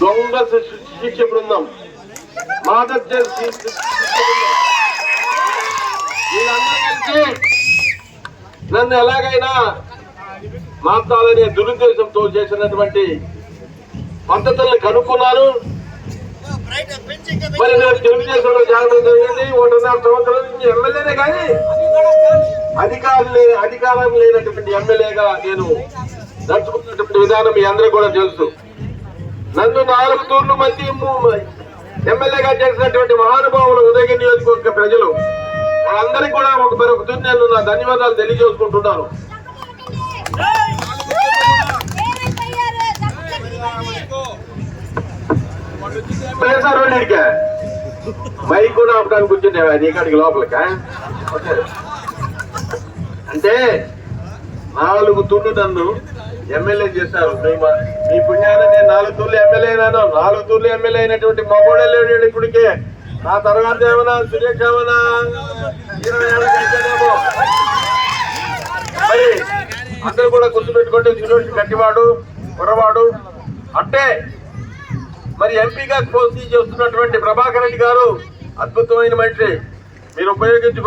దొంగ శిక్ష- బృందం. మాదక్ శిక్ష నన్ను ఎలాగైనా మార్చాలనే దురుద్దేశంతో చేసినటువంటి పద్ధతుల్ని కనుక్కున్నారు మరి నేను తెలుగుదేశంలో జాగడం జరిగింది ఒకటిన్నర సంవత్సరం నుంచి ఎమ్మెల్యేనే కానీ అధికారం లే అధికారం లేనటువంటి ఎమ్మెల్యేగా నేను నడుచుకున్నటువంటి విధానం మీ అందరూ కూడా తెలుసు. నన్ను నాలుగు తూర్లు మంది ఎమ్మెల్యేగా చేసినటువంటి మహానుభావులు ఉదయగిరి నియోజకవర్గ ప్రజలు వాళ్ళందరికీ కూడా ఒక మరొక నేను నా ధన్యవాదాలు తెలియజేసుకుంటున్నాను. వేసారు ఇడికే. మైక్ కూడా అవడానికి కూర్చుంటే నీ ఇక్కడికి లోపలికా? అంటే నాలుగు తుండు నన్ను ఎమ్మెల్యే చేశారు మీ మీ పుణ్యాన నేను నాలుగు తూర్లు ఎమ్మెల్యే అయినాను. నాలుగు తూర్లు ఎమ్మెల్యే అయినటువంటి మగోడే లేడు ఇప్పటికే. నా తర్వాత ఏమైనా సురేష్ ఏమైనా ఇరవై ఏళ్ళకి అయితేనేమో మరి అందరూ కూడా గుర్తుపెట్టుకుంటే సురేష్ గట్టివాడు కుర్రవాడు అంటే మరి ఎంపీగా పోటీ చేస్తున్నటువంటి ప్రభాకర్ రెడ్డి గారు అద్భుతమైన మనిషి మీరు ఉపయోగించుకో